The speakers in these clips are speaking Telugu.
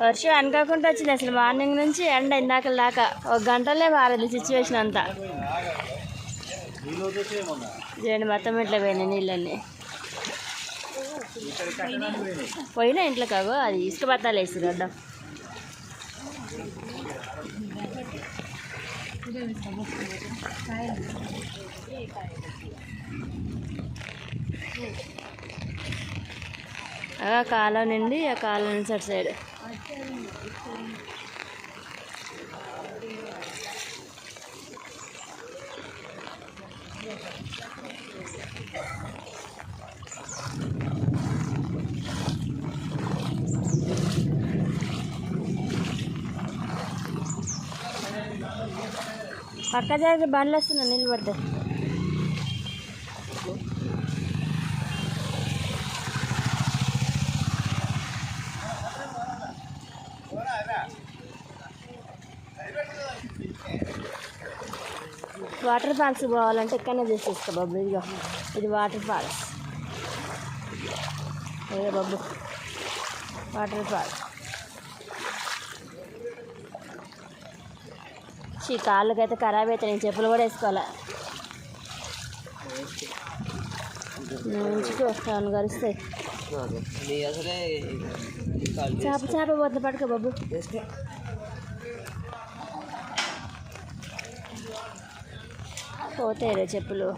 వర్షం అనుకోకుండా వచ్చింది అసలు మార్నింగ్ నుంచి ఎండ ఇందాక దాకా. ఒక గంటలే మారింది సిచ్యువేషన్ అంతా. చూడండి మొత్తం ఇంట్లో పోయినాయి నీళ్ళన్నీ. పోయినా ఇంట్లో కాగో అది ఇసుక బత్తాలు వేసి గడ్డం ఆ కాలం నుండి ఆ కాలం నుంచి అటు సైడ్. పక్క జాగ్రత్త బండ్లు వస్తున్నా నీళ్ళు వాటర్ ఫాల్స్ పోవాలంటే ఎక్కడనే చేసేస్తా బాబు ఇదిగో. ఇది వాటర్ ఫాల్స్. అదే బాబు. Water falls. ఈ కాళ్ళకైతే ఖరాబ్ అవుతాయి నేను చెప్పులు కూడా వేసుకోవాలా? మంచిగా వస్తాను కలుస్తాయి చేప చేప పోతుంది పడుకో బాబు. పోతాయి రే చెప్పులు.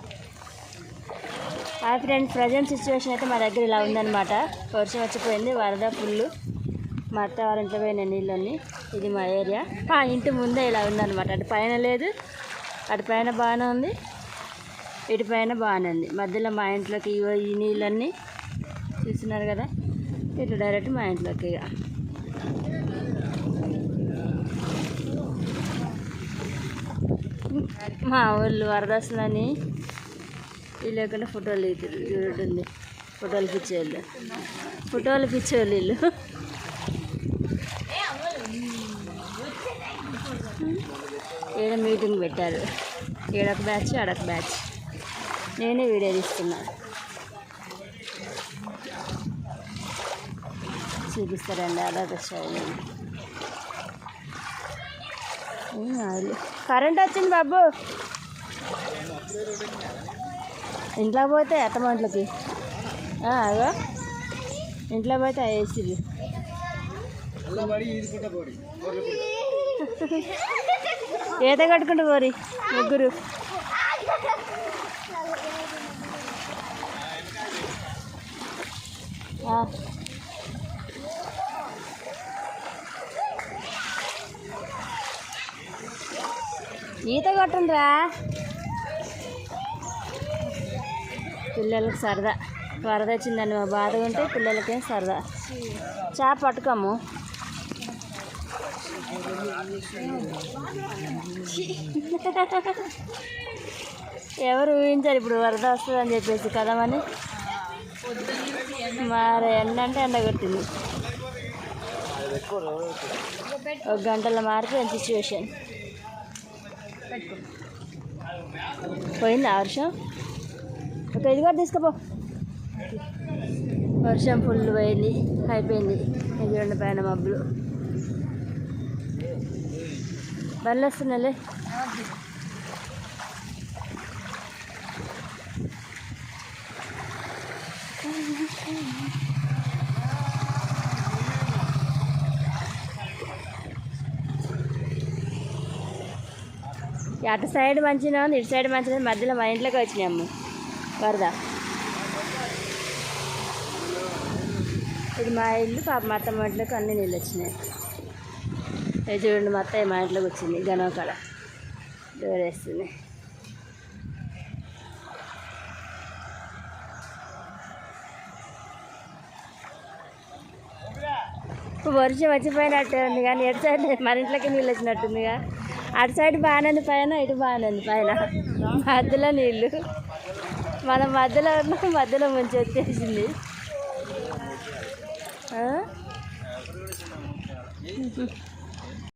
హాయ్ ఫ్రెండ్స్ ప్రజెంట్ సిచ్యువేషన్ అయితే మా దగ్గర ఇలా ఉందన్నమాట. వర్షం వచ్చిపోయింది వరద ఫుల్ మా అత్త వారి ఇంట్లో పోయిన నీళ్ళని ఇది మా ఏరియా. ఆ, ఇంటి ముందే ఇలా ఉందన్నమాట. అటు పైన లేదు అటు పైన బాగానే ఉంది ఇటు పైన బాగానే ఉంది. మధ్యలో మా ఇంట్లోకి ఈ నీళ్ళన్నీ చూస్తున్నారు కదా ఇటు డైరెక్ట్ మా ఇంట్లోకి ఇక. మా ఊళ్ళు వరదస్తులని వీళ్ళు లేకుండా ఫోటోలు దిగుతారు చూడండి ఫోటోలు పిచ్చేవాళ్ళు ఫోటోలు పిచ్చేవాళ్ళు వీళ్ళు. ఈడ మీటింగ్ పెట్టారు. ఈడొక బ్యాచ్ ఆడొక బ్యాచ్ నేనే వీడియో తీసుకున్నాను చూపిస్తారండి అలాగ స్టైల్ కరెంట్ వచ్చింది బాబు. ఇంట్లో పోతే అత్తమంట్లకి అదో ఇంట్లో పోతే వేసిర్రు ఏదో కట్టుకుంటూ పోరి ముగ్గురు. ఆ. ఈత కొట్టండిరా. పిల్లలకి సరదా. వరద వచ్చిందని మా బాధగా ఉంటే పిల్లలకేం సరదా. చేప పట్టుకోము. ఎవరు ఊహించారు ఇప్పుడు వరద వస్తుందని చెప్పేసి కదమని మరి? ఎండ అంటే ఎండ కొట్టింది. ఒక గంటలో మారిపోయింది సిచ్యువేషన్ పోయిందా వర్షం ఒక ఇది కూడా తీసుకుపో. వర్షం ఫుల్ పోయింది అయిపోయింది. ఎదురుండి పైన మబ్బులు. బండ్లు వస్తున్నాలే అటు సైడ్ మంచిగా ఉంది ఇటు సైడ్ మంచిగా ఉంది మధ్యలో మా ఇంట్లోకి వచ్చినాయి అమ్మ. వరద. ఇది మా ఇల్లు పాప మా అత్తమ్మ ఇంట్లోకి అన్ని నీళ్ళు వచ్చినాయి. ఇది చూడండి మా అత్తయ్య మా ఇంట్లోకి వచ్చింది గణవకాడ డోర్ వేస్తుంది. వర్షం వచ్చిపోయినట్టే ఉంది కానీ ఎటు సైడ్ మన ఇంట్లోకి నీళ్ళు వచ్చినట్టుందిగా. అటు సైడ్ బాగానే పైన ఇటు బాగానే పైన. మధ్యలో నీళ్ళు. మనం మధ్యలో ఉన్నాం మధ్యలో ముంచి వచ్చేసింది. ఆ?